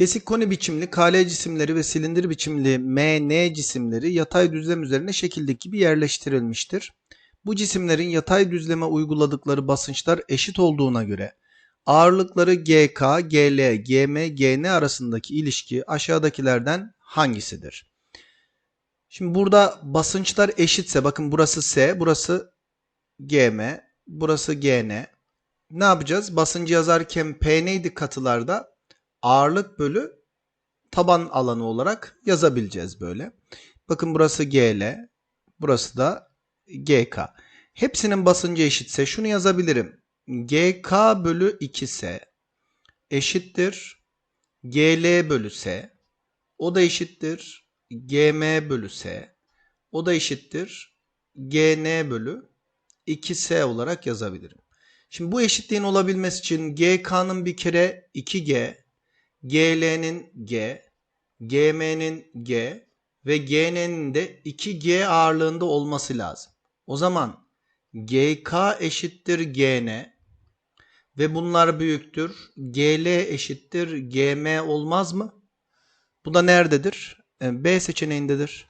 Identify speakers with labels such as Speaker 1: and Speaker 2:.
Speaker 1: Kesik koni biçimli KL cisimleri ve silindir biçimli MN cisimleri yatay düzlem üzerine şekildeki gibi yerleştirilmiştir. Bu cisimlerin yatay düzleme uyguladıkları basınçlar eşit olduğuna göre ağırlıkları GK, GL, GM, GN arasındaki ilişki aşağıdakilerden hangisidir? Şimdi burada basınçlar eşitse bakın burası S, burası GM, burası GN. Ne yapacağız? Basıncı yazarken P neydi katılarda? Ağırlık bölü taban alanı olarak yazabileceğiz böyle. Bakın burası GL, burası da GK. Hepsinin basıncı eşitse şunu yazabilirim. GK bölü 2S eşittir GL bölü S. O da eşittir GM bölü S. O da eşittir GN bölü 2S olarak yazabilirim. Şimdi bu eşitliğin olabilmesi için GK'nın bir kere 2G, GL'nin G, GM'nin G ve GN'nin de 2G ağırlığında olması lazım. O zaman GK eşittir GN ve bunlar büyüktür. GL eşittir GM olmaz mı? Bu da nerededir? E, B seçeneğindedir.